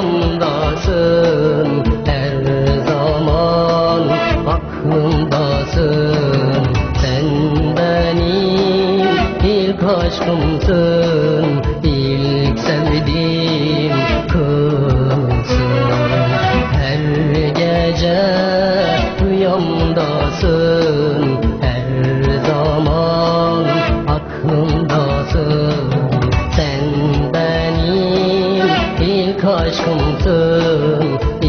Rüyamdasın her zaman aklımdasın. Sen benim ilk aşkımsın ilk sevdiğim ilk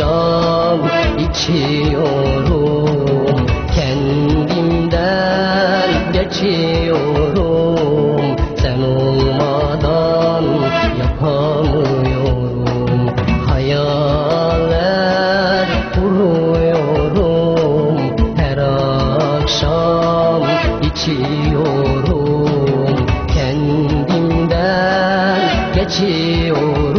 akşam içiyorum. Kendimden geçiyorum. Sen olmadan yapamıyorum. Hayaller kuruyorum. Her akşam içiyorum. Kendimden geçiyorum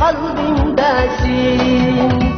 kalbimdesin.